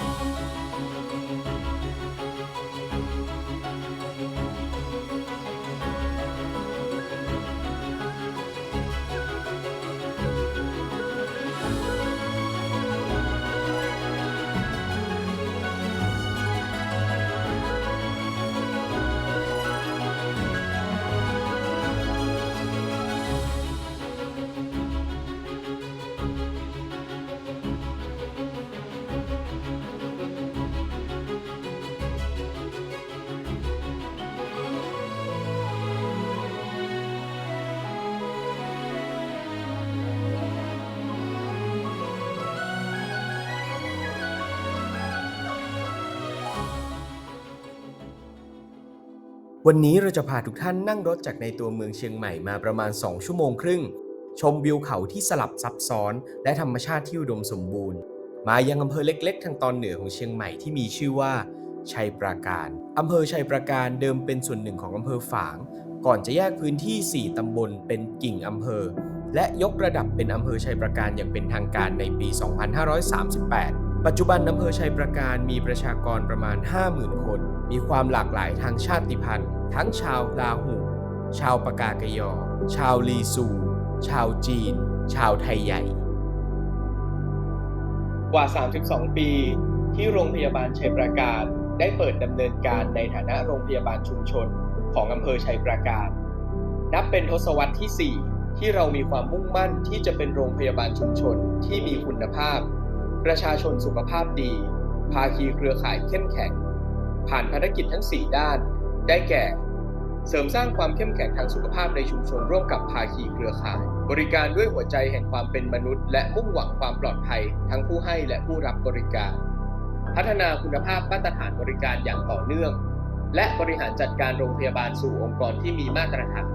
Música วันนี้เราจะพาทุกท่านนั่งรถจากในตัวเมืองเชียงใหม่มาประมาณ 2 ชั่วโมงครึ่ง ชมวิวเขาที่สลับซับซ้อน และธรรมชาติที่อุดมสมบูรณ์ มายังอำเภอเล็กๆ ทางตอนเหนือของเชียงใหม่ที่มีชื่อว่า ชัยปราการอำเภอชัยปราการเดิมเป็นส่วนหนึ่งของอำเภอฝาง ก่อนจะแยกพื้นที่ 4 ตำบลเป็นกิ่งอำเภอ และยกระดับเป็นอำเภอชัยปราการอย่างเป็นทางการในปี 2538 ปัจจุบันอำเภอชัยปราการมีประชากรประมาณ 50,000 คน มีความหลากหลายทางชาติพันธุ์ ทั้งชาวลาหู ชาวปากากยอ ชาวลีซู ชาวจีน ชาวไทยใหญ่ กว่า 32 ปีที่โรงพยาบาลชัยปราการได้เปิดดำเนินการในฐานะโรงพยาบาลชุมชนของอำเภอชัยปราการ นับเป็นทศวรรษที่ 4 ที่เรามีความมุ่งมั่นที่จะเป็นโรงพยาบาลชุมชนที่มีคุณภาพ ประชาชนสุขภาพดี ภาคีเครือข่ายเข้มแข็ง ผ่านภารกิจทั้ง 4 ด้าน ได้แก่ เสริมสร้างความเข้มแข็งทางสุขภาพในชุมชนร่วมกับภาคีเครือข่าย บริการด้วยหัวใจแห่งความเป็นมนุษย์ และมุ่งหวังความปลอดภัย ทั้งผู้ให้และผู้รับบริการ พัฒนาคุณภาพมาตรฐานบริการอย่างต่อเนื่อง และบริหารจัดการโรงพยาบาลสู่องค์กรที่มีมาตรฐาน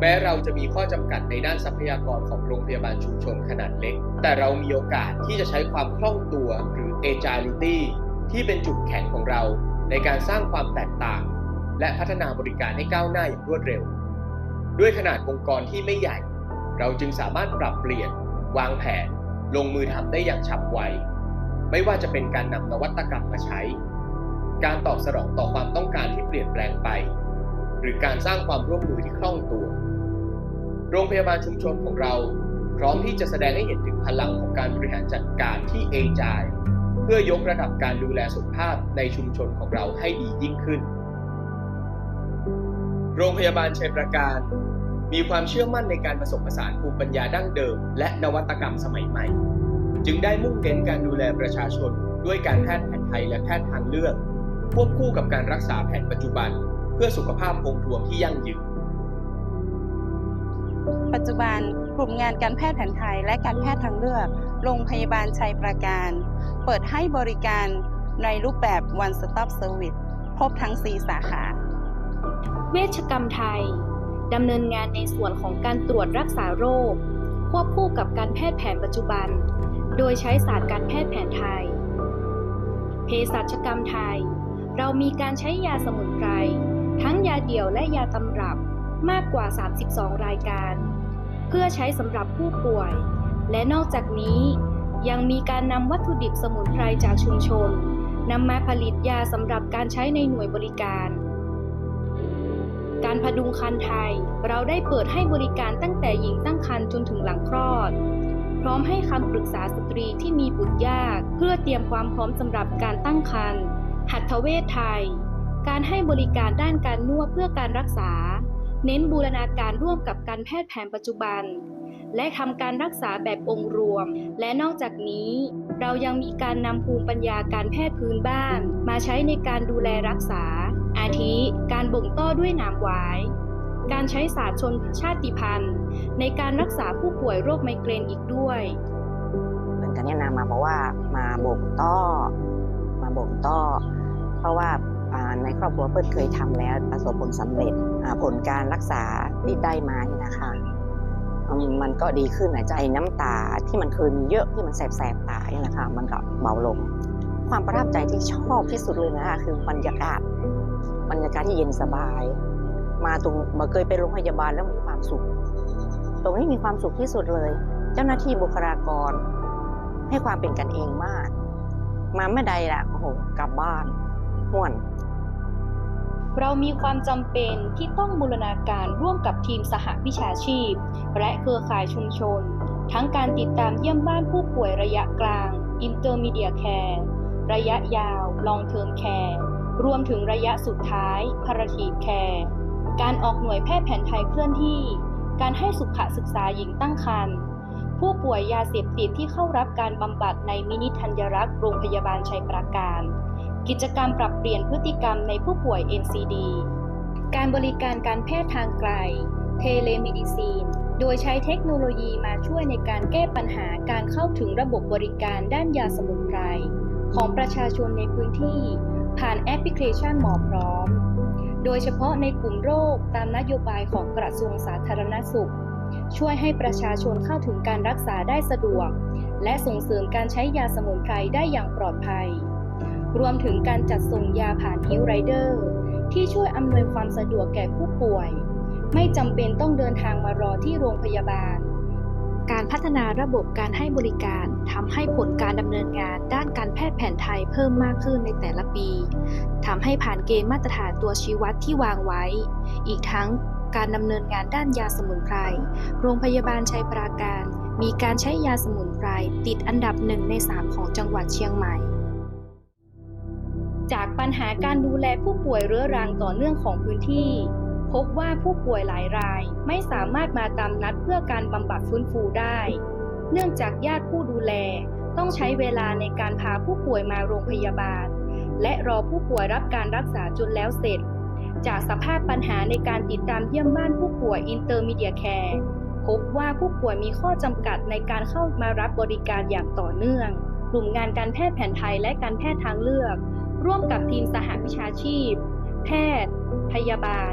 แม้เราจะมีข้อจำกัดในด้านทรัพยากรของโรงพยาบาลชุมชนขนาดเล็ก แต่เรามีโอกาสที่จะใช้ความคล่องตัวหรือ agility ที่เป็นจุดแข็งของเราในการสร้างความแตกต่าง และพัฒนาบริการให้ก้าวหน้าอย่างรวดเร็ว ด้วยขนาดองค์กรที่ไม่ใหญ่ เราจึงสามารถปรับเปลี่ยน วางแผน ลงมือทำได้อย่างฉับไว ไม่ว่าจะเป็นการนำนวัตกรรมมาใช้ การตอบสนองต่อความต้องการที่เปลี่ยนแปลงไป หรือการสร้างความร่วมมือที่คล่องตัว โรงพยาบาลชุมชนของเรา พร้อมที่จะแสดงให้เห็นถึงพลังของการบริหารจัดการที่เอจาย พื่อยกระดับการดูแลสุขภาพในชุมชนของเราให้ดียิ่งขึ้น โรงพยาบาลชัยประการ มีความเชื่อมั่นในการผสมผสานภูมิปัญญาดั้งเดิม และนวัตกรรมสมัยใหม่ จึงได้มุ่งเน้นการดูแลประชาชน ด้วยการแพทย์แผนไทยและแพทย์ทางเลือก ควบคู่กับการรักษาแผนปัจจุบัน เพื่อสุขภาพคงทวงที่ยั่งยืนปัจจุบันกลุ่มงานการแพทย์แผนไทยและการแพทย์ทางเลือก โรงพยาบาลชัยประการ เปิดให้บริการในรูปแบบ One Stop Service ครบทั้ง 4 สาขา เวชกรรมไทย ดำเนินงานในส่วนของการตรวจรักษาโรค ควบคู่กับการแพทย์แผนปัจจุบัน โดยใช้ศาสตร์การแพทย์แผนไทย เภสัชกรรมไทย เรามีการใช้ยาสมุนไพร ทั้งยาเดี่ยวและยาตำรับมากกว่า 32 รายการ เพื่อใช้สำหรับผู้ป่วย และนอกจากนี้ ยังมีการนำวัตถุดิบสมุนไพรจากชุมชนนำมาผลิตยาสำหรับการใช้ในหน่วยบริการ การพดุงครรภ์ไทย เราได้เปิดให้บริการตั้งแต่หญิงตั้งครรภ์จนถึงหลังคลอด พร้อมให้คำปรึกษาสตรีที่มีบุตรยาก เพื่อเตรียมความพร้อมสำหรับการตั้งครรภ์หัตถเวชไทย การให้บริการด้านการนวดเพื่อการรักษา เน้นบูรณาการร่วมกับการแพทย์แผนปัจจุบัน และทำการรักษาแบบองค์รวม และนอกจากนี้ เรายังมีการนำภูมิปัญญาการแพทย์พื้นบ้าน มาใช้ในการดูแลรักษา อาทิการบ่งต้อด้วยหนามหวาย การใช้ศาสตร์ชนชาติพันธุ์ ในการรักษาผู้ป่วยโรคไมเกรนอีกด้วยเหมือนกันแนะนำมาบอกว่ามาบ่งต้อ มาบ่งต้อ เพราะว่าในครอบครัวเปิ้ลเคยทำแล้วประสบผลสำเร็จผลการรักษาที่ได้มาเนี่ยนะคะ มันก็ดีขึ้นนะใจน้ำตาที่มันเคยมีเยอะที่มันแสบๆตาเนี่ยนะคะมันก็เบาลง ความประทับใจที่ชอบที่สุดเลยนะคะคือบรรยากาศบรรยากาศที่เย็นสบาย มาตรงมาเคยไปโรงพยาบาลแล้วมีความสุข ตรงนี้มีความสุขที่สุดเลย เจ้าหน้าที่บุคลากร ให้ความเป็นกันเองมาก มาเมื่อใดล่ะโอ้โหกลับบ้านม่วน เรามีความจำเป็นที่ต้องบูรณาการร่วมกับทีมสหวิชาชีพ และเครือข่ายชุมชน ทั้งการติดตามเยี่ยมบ้านผู้ป่วยระยะกลาง Intermediate Care ระยะยาว Long Term Care รวมถึงระยะสุดท้าย Palliative Care การออกหน่วยแพทย์แผนไทยเคลื่อนที่ การให้สุขศึกษาหญิงตั้งครรภ์ผู้ป่วยยาเสพติดที่เข้ารับการบำบัดในมินิธัญรักษ์โรงพยาบาลชัยปราการ กิจกรรมปรับเปลี่ยนพฤติกรรมในผู้ป่วย NCD การบริการการแพทย์ทางไกล เทเลเมดิซีน โดยใช้เทคโนโลยีมาช่วยในการแก้ปัญหาการเข้าถึงระบบบริการด้านยาสมุนไพรของประชาชนในพื้นที่ ผ่านแอปพลิเคชันหมอพร้อม โดยเฉพาะในกลุ่มโรคตามนโยบายของกระทรวงสาธารณสุข ช่วยให้ประชาชนเข้าถึงการรักษาได้สะดวก และส่งเสริมการใช้ยาสมุนไพรได้อย่างปลอดภัย รวมถึงการจัดส่งยาผ่านฮิวไรเดอร์ที่ช่วยอำนวยความสะดวกแก่ผู้ป่วย ไม่จำเป็นต้องเดินทางมารอที่โรงพยาบาล การพัฒนาระบบการให้บริการทำให้ผลการดำเนินงานด้านการแพทย์แผนไทยเพิ่มมากขึ้นในแต่ละปีทำให้ผ่านเกณฑ์มาตรฐานตัวชี้วัดที่วางไว้ อีกทั้งการดำเนินงานด้านยาสมุนไพร โรงพยาบาลชัยปราการ มีการใช้ยาสมุนไพรติดอันดับหนึ่งในสามของจังหวัดเชียงใหม่ จากปัญหาการดูแลผู้ป่วยเรื้อรังต่อเนื่องของพื้นที่ พบว่าผู้ป่วยหลายรายไม่สามารถมาตามนัดเพื่อการบำบัดฟื้นฟูได้ เนื่องจากญาติผู้ดูแลต้องใช้เวลาในการพาผู้ป่วยมาโรงพยาบาล และรอผู้ป่วยรับการรักษาจนแล้วเสร็จ จากสภาพปัญหาในการติดตามเยี่ยมบ้านผู้ป่วย Intermediate Care พบว่าผู้ป่วยมีข้อจำกัดในการเข้ามารับบริการอย่างต่อเนื่อง กลุ่มงานการแพทย์แผนไทยและการแพทย์ทางเลือก ร่วมกับทีมสหวิชาชีพ แพทย์ พยาบาล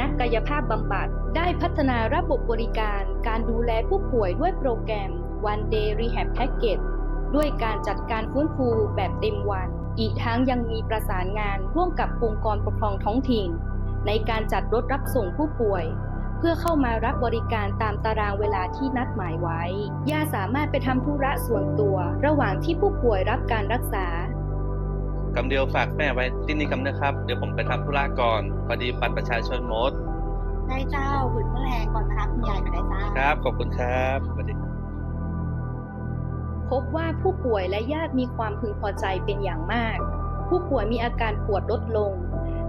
นักกายภาพบำบัด ได้พัฒนาระบบบริการการดูแลผู้ป่วยด้วยโปรแกรม One Day Rehab Package ด้วยการจัดการฟื้นฟูแบบเต็มวัน อีกทั้งยังมีประสานงานร่วมกับองค์กรปกครองท้องถิ่น ในการจัดรถรับส่งผู้ป่วย เพื่อเข้ามารับบริการตามตารางเวลาที่นัดหมายไว้ ย่าสามารถไปทำธุระส่วนตัว ระหว่างที่ผู้ป่วยรับการรักษา กำเดียวฝากแม่ไว้ที่นี่กำนะครับ เดี๋ยวผมไปทำธุระก่อนพอดีบัตรประชาชนหมด ได้เจ้าบุญเมื่อแรงก่อนมารับคุณยายก็ได้เจ้าครับ ขอบคุณครับสวัสดีครับพบว่าผู้ป่วยและญาติมีความพึงพอใจเป็นอย่างมาก ผู้ป่วยมีอาการปวดลดลง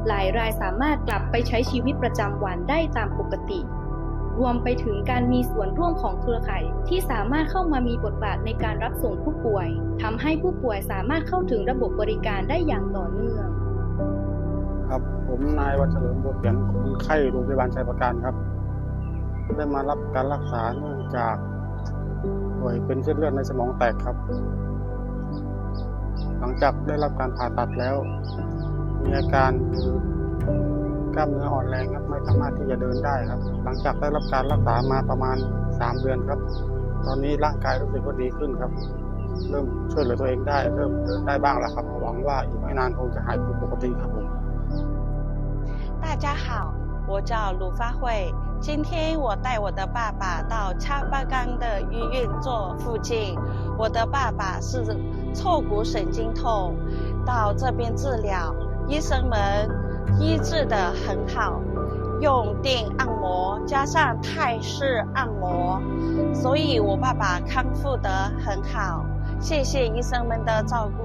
หลายรายสามารถกลับไปใช้ชีวิตประจำวันได้ตามปกติ รวมไปถึงการมีส่วนร่วมของเครือข่ายที่สามารถเข้ามามีบทบาทในการรับส่งผู้ป่วยทำให้ผู้ป่วยสามารถเข้าถึงระบบบริการได้อย่างต่อเนื่อง ครับผมนายวันเลิมบัวเขียนคนไข้โรงพยาบาลชัยประการครับ ได้มารับการรักษาเนื่องจากป่วยเป็นเส้นเลือดในสมองแตกครับ หลังจากได้รับการผ่าตัดแล้ว มีอาการคือ กล้ามเนื้ออ่อนแรงครับไม่สามารถที่จะเดินได้ครับ หลังจากได้รับการรักษามาประมาณ 3 เดือนครับ ตอนนี้ร่างกายรู้สึกว่าดีขึ้นครับ เริ่มช่วยเหลือตัวเองได้ เริ่มเดินได้บ้างแล้วครับหวังว่าอีกไม่นานคงจะหายเป็นปกติครับผม 大家好，我叫卢发慧。今天我带我的爸爸到恰巴冈的医院做复健。我的爸爸是挫骨神经痛，到这边治疗，医生们 医治的很好，用电按摩加上泰式按摩，所以我爸爸康复得很好。谢谢医生们的照顾。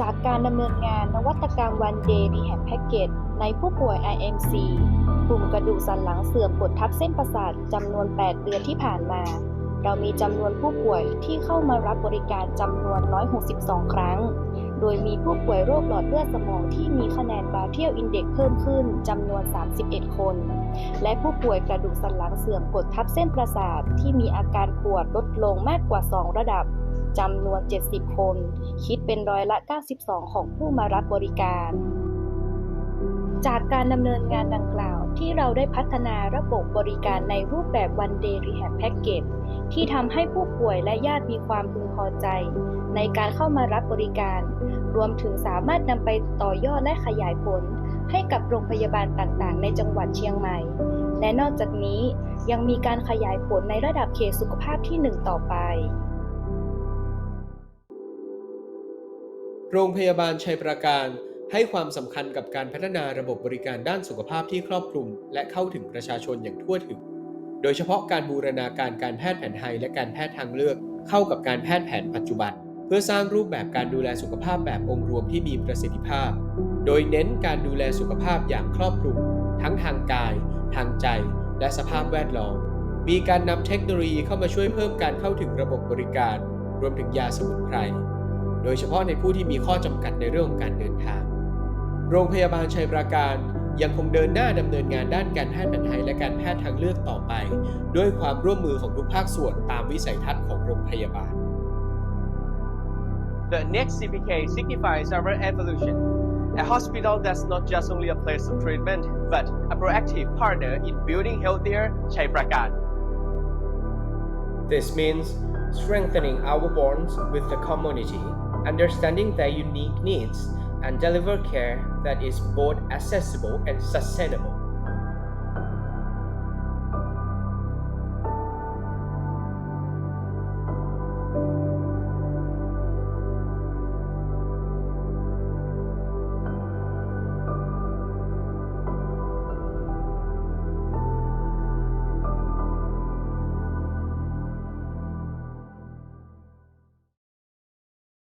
จากการดำเนินงานนวัตกรรม One Day Rehab Package ในผู้ป่วย IMC กลุ่มกระดูกสันหลังเสื่อมกดทับเส้นประสาทจำนวน 8 เดือนที่ผ่านมา เรามีจำนวนผู้ป่วยที่เข้ามารับบริการจำนวน 162 ครั้ง โดยมีผู้ป่วยโรคหลอดเลือดสมองที่มีคะแนนบาเทียลอินเด็กเพิ่มขึ้นจำนวน 31 คน และผู้ป่วยกระดูกสันหลังเสื่อมกดทับเส้นประสาทที่มีอาการปวดลดลงมากกว่า 2 ระดับจำนวน 70 คน คิดเป็นร้อยละ 92 ของผู้มารับบริการ จากการดำเนินงานดังกล่าว ที่เราได้พัฒนาระบบบริการในรูปแบบ One Day Rehab Package ที่ทำให้ผู้ป่วยและญาติมีความพึงพอใจ ในการเข้ามารับบริการ รวมถึงสามารถนำไปต่อยอดและขยายผล ให้กับโรงพยาบาลต่างๆ ในจังหวัดเชียงใหม่ และนอกจากนี้ยังมีการขยายผลในระดับเขตสุขภาพที่ 1 ต่อไป โรงพยาบาลชัยปราการ ให้ความสำคัญกับการพัฒนาระบบบริการด้านสุขภาพที่ครอบคลุม และเข้าถึงประชาชนอย่างทั่วถึง โดยเฉพาะการบูรณาการการแพทย์แผนไทยและการแพทย์ทางเลือก เข้ากับการแพทย์แผนปัจจุบัน เพื่อสร้างรูปแบบการดูแลสุขภาพแบบองค์รวมที่มีประสิทธิภาพ โดยเน้นการดูแลสุขภาพอย่างครอบคลุม ทั้งทางกาย ทางใจ และสภาพแวดล้อม มีการนำเทคโนโลยีเข้ามาช่วยเพิ่มการเข้าถึงระบบบริการ รวมถึงยาสมุนไพร โดยเฉพาะในผู้ที่มีข้อจำกัดในเรื่องของการเดินทาง โรงพยาบาลชัยปราการยังคงเดินหน้าดำเนินงานด้านการแพทย์แผนไทยและการแพทย์ทางเลือกต่อไป ด้วยความร่วมมือของทุกภาคส่วนตามวิสัยทัศน์ของโรงพยาบาล The next CPK signifies our evolution. A hospital that's not just only a place of treatment, but a proactive partner in building healthier Chai Prakan. This means strengthening our bonds with the community, understanding their unique needs, and deliver care that is both accessible and sustainable.